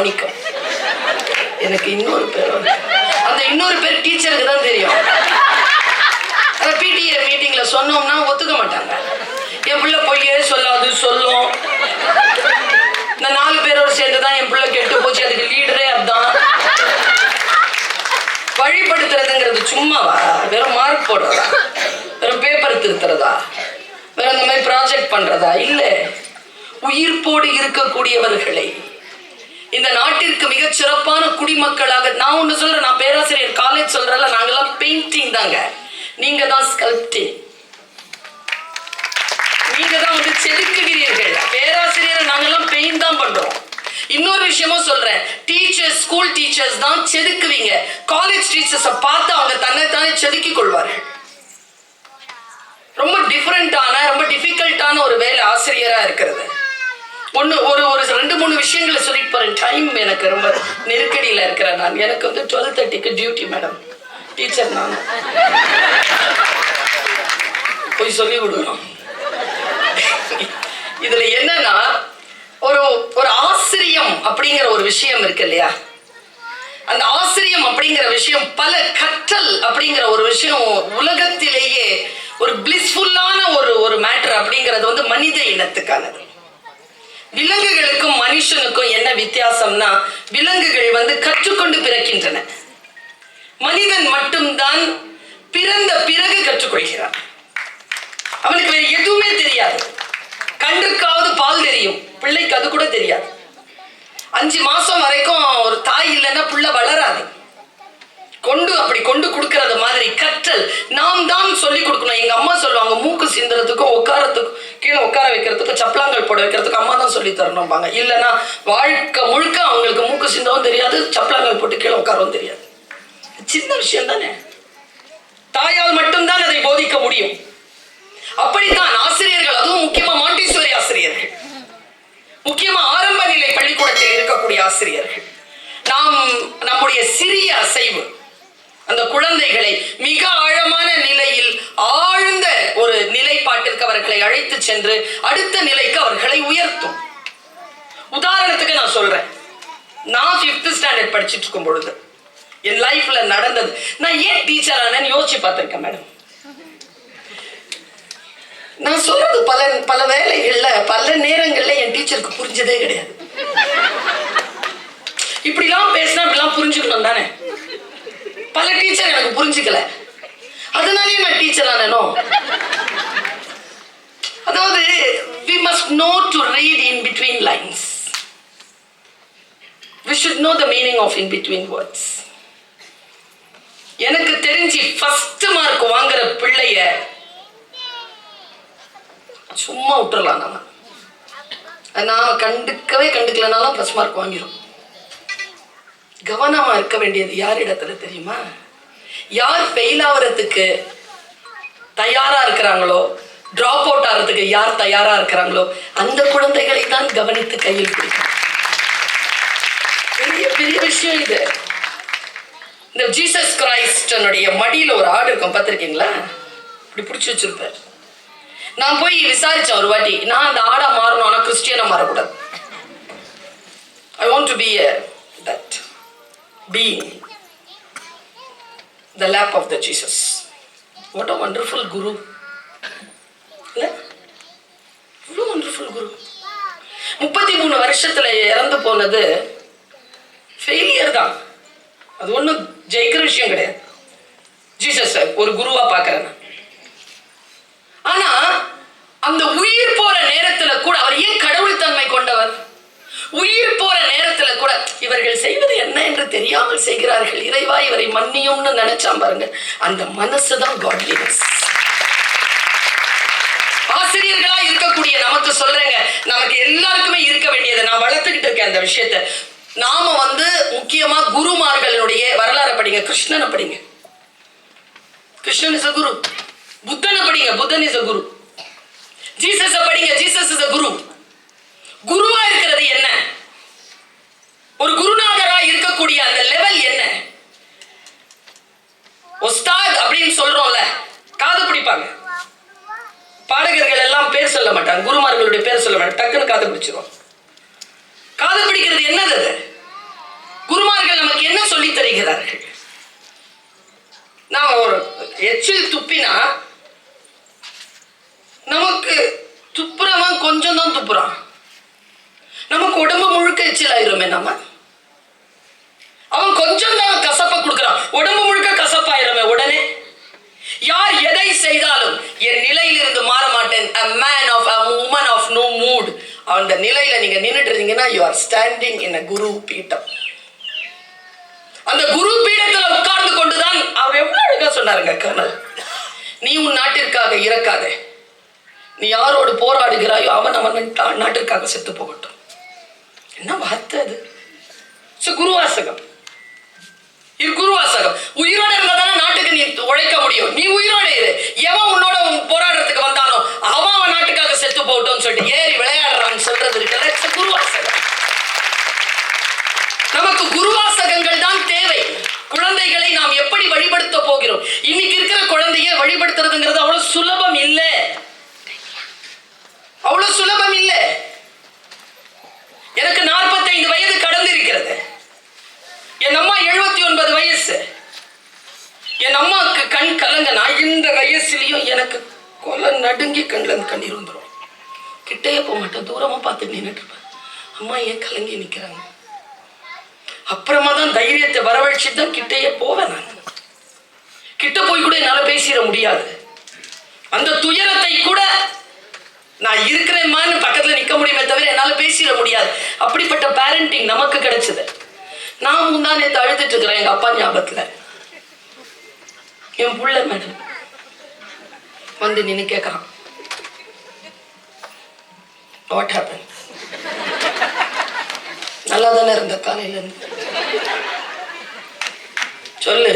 மாணிக்கம். எனக்கு இன்னொரு பேர் அந்த இன்னொரு பேர் டீச்சருக்கு தான் தெரியும். அந்த பிடிஏ மீட்டிங்ல சொன்னோம்னா ஒத்துக்க மாட்டாங்க. என் பிள்ளை பொய்யே சொல்லாது சொல்லும். இந்த நாலு பேரோட சேர்ந்து தான் என் பிள்ளை கெட்டு போச்சு அதுக்கு லீடரே அதுதான். வழிபடுத்துறதுங்கிறது சும்மாவா? வெறும் மார்க் போடுறதா? வெறும் பேப்பர் திருத்துறதா? வேற இந்த மாதிரி ப்ராஜெக்ட் பண்றதா? இல்ல. உயிர்ப்போடு இருக்கக்கூடியவர்களை இந்த நாட்டிற்கு மிகச் சிறப்பான குடிமக்களாக நான் ஒன்னு சொல்றேன் நான் பேராசிரியர் காலேஜ் சொல்றேன்ல நாங்கெல்லாம் பெயிண்டிங் தாங்க. நீங்க தான் ஸ்கல்ப்டிங் நீங்க தான் வந்து செதுக்குகிறீர்கள். பேராசிரியரை நாங்கெல்லாம் பெயிண்ட் தான் பண்றோம். இன்னொரு விஷயமும் சொல்றேன். டீச்சர்ஸ் ஸ்கூல் டீச்சர்ஸ் தான் செதுக்குவீங்க. காலேஜ் டீச்சர்ஸை பார்த்து அவங்க தன்னைத்தானே செதுக்கிக் கொள்வார்கள். ரொம்ப டிஃப்ரெண்டான ரொம்ப டிஃபிகல்ட்டான ஒரு வேலை ஆசிரியரா இருக்கிறது. ஒன்று ஒரு ஒரு ரெண்டு மூணு டைம் எனக்கு ரொம்ப நெருக்கடியில் இருக்கிறேன் நான். எனக்கு வந்து டுவெல் தேர்ட்டிக்கு டியூட்டி மேடம் டீச்சர் நான். போய் சொல்லி விடணும் இதுல என்னன்னா ஒரு ஒரு ஆசிரியம் அப்படிங்கிற ஒரு விஷயம் இருக்கு இல்லையா? அந்த ஆசிரியம் அப்படிங்கிற விஷயம் பல கற்றல் அப்படிங்கிற ஒரு விஷயம் உலகத்திலேயே ஒரு பிளிஸ்ஃபுல்லான ஒரு ஒரு மேட்டர் அப்படிங்கிறது வந்து மனித இனத்துக்கானது. விலங்குகளுக்கும் மனுஷனுக்கும் என்ன வித்தியாசம்னா விலங்குகள் வந்து கற்றுக்கொண்டு பிறக்கின்றன. மனிதன் மட்டும்தான் பிறந்த பிறகு கற்றுக்கொள்கிறான். அவனுக்கு வேற எதுவுமே தெரியாது. கண்டுக்காவது பால் தெரியும். பிள்ளைக்கு அது கூட தெரியாது. அஞ்சு மாசம் வரைக்கும் ஒரு தாய் இல்லைன்னா புள்ள வளராது. கொண்டு அப்படி கொண்டு கொடுக்கறது மாதிரி கற்றல். நாம் தான் சொல்லி கொடுக்கணும். எங்க அம்மா சொல்லுவாங்க மூக்கு சிந்துறதுக்கும் உட்காரத்துக்கும் கீழே உட்கார வைக்கிறதுக்கும் சப்பலாங்கல் போட வைக்கிறதுக்கும் அம்மா தான் சொல்லி தரணும்பாங்க. இல்லைன்னா வாழ்க்கை முழுக்க அவங்களுக்கு மூக்கு சிந்தவும் தெரியாது சப்பலாங்கல் போட்டு கீழே உட்காரவும் தெரியாது. சின்ன விஷயம் தானே. தாயால் மட்டும்தான் அதை போதிக்க முடியும். அப்படித்தான் ஆசிரியர்கள் அதுவும் முக்கியமா மாண்டீஸ்வரி ஆசிரியர்கள். முக்கியமா ஆரம்ப நிலை பள்ளிக்கூடத்தில் இருக்கக்கூடிய ஆசிரியர்கள். நாம் நம்முடைய சிறிய அசைவு அந்த குழந்தைகளை மிக ஆழமான நிலையில் ஆழ்ந்த ஒரு நிலைப்பாட்டிற்கு அவர்களை அழைத்து சென்று அடுத்த நிலைக்கு அவர்களை உயர்த்தும். உதாரணத்துக்கு நான் சொல்றேன். நான் ஃபிஃப்த் ஸ்டாண்டர்ட் படிச்சிட்டு இருக்கும் பொழுது என் லைஃப்ல நடந்தது. நான் ஏன் டீச்சர் ஆனேன்னு யோசிச்சு பார்த்திருக்கேன் மேடம் நான் சொல்றது பல பல வேலைகள்ல பல நேரங்கள்ல என் டீச்சருக்கு புரிஞ்சதே கிடையாது. இப்படிலாம் பேசினா இப்படிலாம் புரிஞ்சுக்கணும் தானே பல டீச்சர் எனக்கு புரிஞ்சுக்கல. அதனாலேயே நான் டீச்சர் ஆனனோ? அதாவது we must know to read in between lines we should know the meaning of in between words எனக்கு தெரிஞ்சு ஃபர்ஸ்ட் மார்க் வாங்குற பிள்ளைய சும்மா விட்டுறலாம் நம்ம நான் கண்டுக்கவே கண்டுக்கலனாலும் ப்ளஸ் மார்க் வாங்கிடும் கவனமா இருக்க வேண்டியது யார் இடத்துல தெரியுமா? யார் ஃபெயில் ஆகிறதுக்கு தயாரா இருக்கிறாங்களோ ட்ராப் அவுட் ஆகிறதுக்கு யார் தயாரா இருக்கிறாங்களோ அந்த குழந்தைகளை தான் கவனித்து கையில் பிடிக்கும். பெரிய பெரிய விஷயம் இது. இந்த ஜீசஸ் கிரைஸ்டனுடைய மடியில் ஒரு ஆடு இருக்கும் பார்த்துருக்கீங்களா? இப்படி பிடிச்சி வச்சிருப்பார். நான் போய் விசாரிச்சேன் ஒரு வாட்டி நான் அந்த ஆடா மாறணும் ஆனால் கிறிஸ்டியனா மாறக்கூடாது. I want to be being the lap of the Jesus. What a wonderful guru. இவ்வளோ ஒண்டர்ஃபுல் குரு முப்பத்தி மூணு வருஷத்துல இறந்து போனது ஃபெயிலியர் தான். அது ஒன்றும் ஜெயிக்கிற விஷயம் கிடையாது. ஜீசஸ் ஒரு குருவா பார்க்குறேன் ஆனால் ஆனா அந்த உயிர் போற நேரத்துல கூட அவர் ஏன் கடவுள் தன்மை கொண்டவர்? உயிர் போற நேரத்துல கூட இவர்கள் செய்வது என்ன என்று தெரியாமல் செய்கிறார்கள்? இறைவா இவரை மன்னியும்னு நினைச்சான் பாருங்க. அந்த மனசு தான் காட்லினஸ் ஆசிரியர்களா இருக்கக்கூடிய நமக்கு சொல்றேங்க. நமக்கு எல்லாருக்குமே இருக்க வேண்டியது. நான் வளர்த்துக்கிட்டு இருக்கேன் அந்த விஷயத்த. நாம வந்து முக்கியமா குருமார்களுடைய வரலாறு படிங்க. கிருஷ்ணனை படிங்க. கிருஷ்ணன் இஸ் அ குரு புத்தனை படிங்க. Buddhan is a guru Jesus படிங்க. ஜீசஸ் இஸ் அ குரு குருவா இருக்கிறது என்ன? ஒரு குருநாதரா இருக்கக்கூடிய அந்த லெவல் என்ன? ஒஸ்தாக் அப்படின்னு சொல்றோம்ல காது பிடிப்பாங்க. பாடகர்கள் எல்லாம் பேர் சொல்ல மாட்டாங்க குருமார்களுடைய பேர் சொல்ல மாட்டாங்க. டக்குன்னு காது பிடிச்சிரும். காது பிடிக்கிறது என்னது அது? குருமார்கள் நமக்கு என்ன சொல்லி தருகிறார்கள்? நான் ஒரு எச்சில் துப்பினா நமக்கு துப்புறவன் கொஞ்சம் தான் துப்புறான். நமக்கு உடம்பு முழுக்க எச்சில் ஆயிருமே நம்ம அவன் கொஞ்சம் தான் கசப்பை கொடுக்குறான். உடம்பு முழுக்க கசப்பாயிருமே உடனே யார் எதை செய்தாலும் என் நிலையிலிருந்து மாற மாட்டேன். A man of a woman of no mood. அந்த நிலையில நீங்க நின்னுட்டு இருந்தீங்கன்னா you are standing in a குரு பீட்டம் அந்த குரு பீடத்துல உட்கார்ந்து கொண்டுதான் அவர் எவ்வளவு அழகா சொன்னாருங்க கர்னல் நீ உன் நாட்டிற்காக இறக்காதே. நீ யாரோடு போராடுகிறாயோ அவன் அவன் நாட்டிற்காக செத்து போகட்டும். என்ன வார்த்தை அது? So, குருவாசகம். இது குருவாசகம். உயிரோட இருந்தா தானே நாட்டுக்கு நீ உழைக்க முடியும் நீ உயிரோட இரு எவன் உன்னோட உன் போராடுறதுக்கு வந்தானோ அவன் அவன் நாட்டுக்காக செத்து போகட்டும்னு சொல்லிட்டு ஏறி விளையாடுறான்னு சொல்றது இருக்குல்ல it's a குருவாசகம் நமக்கு குருவாசகங்கள் தான் தேவை குழந்தைகளை நாம் எப்படி வழிபடுத்த போகிறோம் இன்னைக்கு இருக்கிற குழந்தைய வழிபடுத்துறதுங்கிறது அவ்வளவு சுலபம் இல்லை அவ்வளவு சுலபம் இல்லை எனக்கு 45 வயது கடந்து இருக்கிறது என் அம்மா எழுபத்தி ஒன்பது வயசு என் அம்மாவுக்கு கண் கலங்க நான் இந்த வயசுலயும் எனக்கு கொலை நடுங்கி கண்ணில் கண்ணீர் வந்துடும் கிட்டேயே போக மாட்டேன். தூரமா பார்த்து நின்றுட்டு இருப்பேன். அம்மா ஏன் கலங்கி நிற்கிறாங்க அப்புறமா தான் தைரியத்தை வரவழைச்சு தான் கிட்டேயே போவேன் நான். கிட்ட போய் கூட என்னால பேசிட முடியாது. அந்த துயரத்தை கூட நான் இருக்கிறேம்மான்னு பக்கத்துல நிக்க முடியுமே தவிர என்னால பேசிட முடியாது. அப்படிப்பட்ட பேரண்டிங் நமக்கு கிடைச்சது. நான் முந்தா நேத்து அழுதுட்டு இருக்கிறேன் எங்க அப்பா ஞாபகத்துல. என் புள்ள மேடம். வந்து நின்று கேட்கறான் வாட் ஹேப்பன் நல்லா தானே இருந்த காலையில இருந்து சொல்லு.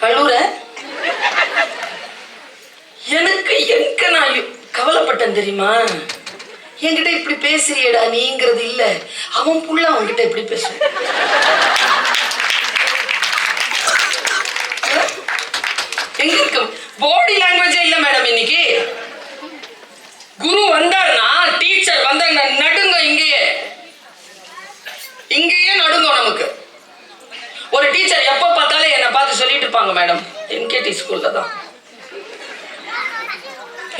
அழுற எனக்கு எங்க நான் கவலைப்பட்டேன் தெரியுமா? என்கிட்ட இப்படி பேசுறியடா நீங்கிறது இல்ல. அவன் புள்ள அவன்கிட்ட எப்படி பேசுவான் எங்க இருக்கு போடி லாங்குவேஜே இல்ல மேடம் இன்னைக்கு. குரு வந்தாருன்னா டீச்சர் வந்தாங்க நடுங்க இங்கேயே. இங்கேயே நடுங்க நமக்கு. ஒரு டீச்சர் எப்ப பார்த்தாலும் என்னை பார்த்து சொல்லிட்டு இருப்பாங்க மேடம் என்கேடி ஸ்கூல்ல தான்.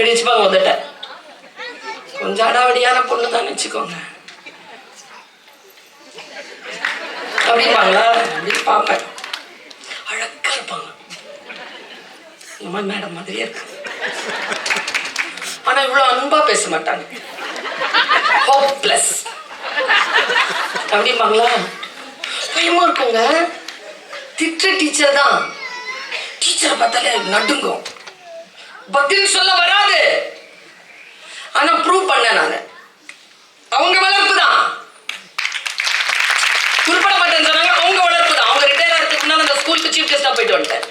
இடிச்சுப்பாங்க வந்துட்ட கொஞ்சம் அடாவடியான பொண்ணு தான் வச்சுக்கோங்க. அப்படிப்பாங்களா அப்படி பார்ப்பேன் அழகா இருப்பாங்க இந்த மாதிரி மேடம் மாதிரியே இருக்கு. ஆனா இவ்வளவு அன்பா பேச மாட்டாங்க. ஹோப்லெஸ் அப்படிம்பாங்களா பயமா இருக்குங்க. திட்ட டீச்சர் தான். டீச்சரை பார்த்தாலே நடுங்கும். பதில் சொல்ல வராது. ஆனா ப்ரூவ் பண்ண நானு. அவங்க வளர்ப்பு தான். குறிப்பிட மாட்டேன்னு சொன்னாங்க அவங்க வளர்ப்பு தான். அவங்க ரிட்டையர் ஆகிறதுக்கு முன்னாடி அந்த ஸ்கூலுக்கு சீஃப் கெஸ்டா போயிட்டு வந்துட்டேன்.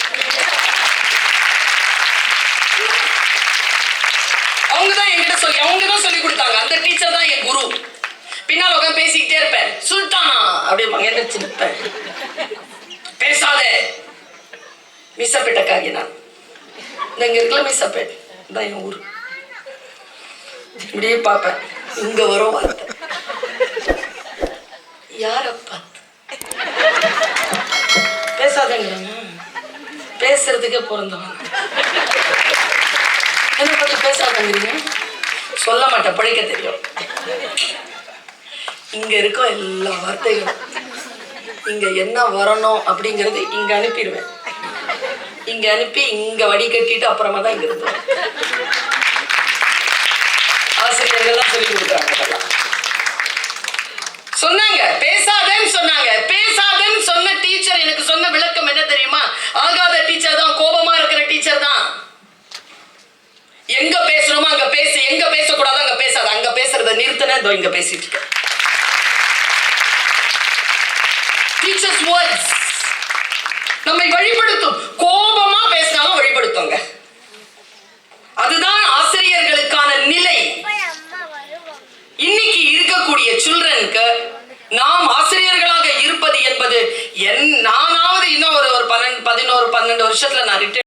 அவங்க தான் என்கிட்ட சொல்லி அவங்க தான் சொல்லி கொடுத்தாங்க. அந்த டீச்சர் தான் என் குரு. பின்னால் உட்காந்து பேசிக்கிட்டே இருப்பேன். சுல்தானா அப்படியே எந்திரிச்சு நிற்பேன். பேசாதே. மிஸ்ஸப்பேட்டக்காகி நான். இந்த இங்க இருக்கல மிஸ்ஸப்பேட் தான் என் ஊர். இப்படியே பார்ப்பேன். இங்க வரும் வார்த்தை. யார பார்த்து? பேசாதங்க. பேசுறதுக்கே பிறந்தவன் என்ன பற்றி பேசாதீங்க சொல்ல மாட்டேன் படிக்க தெரியும். இங்க இருக்க எல்லா வார்த்தைகளும் இங்க என்ன வரணும் அப்படிங்கறது இங்க அனுப்பிடுவேன். இங்க அனுப்பி இங்க வடிகட்டிட்டு அப்புறமா தான் இங்க இருந்து ஆசிரியர்கள்லாம் சொல்லி கொடுக்குறாங்க சொன்னாங்க பேசாதேன்னு சொன்னாங்க. பேசாதேன்னு சொன்ன டீச்சர் எனக்கு சொன்ன விளக்கம் என்ன தெரியுமா? ஆகாத டீச்சர் தான் கோபமா இருக்கிற டீச்சர் தான். எங்க பேசணுமோ அங்க பேசு. எங்க பேசக்கூடாதோ அங்க பேசாத. அங்க பேசுறத நிறுத்தின இதோ இங்க பேசிட்டு இருக்கேன் டீச்சர்ஸ் வேர்ட்ஸ் நம்மை வழிபடுத்தும். கோபமா பேசினாலும் வழிபடுத்துங்க. அதுதான் ஆசிரியர்களுக்கான நிலை. இன்னைக்கு இருக்கக்கூடிய சில்ட்ரனுக்கு நாம் ஆசிரியர்களாக இருப்பது என்பது என் நானாவது இன்னும் ஒரு ஒரு பன்னெண்டு பதினோரு பன்னெண்டு வருஷத்துல நான் ரிட்டையர்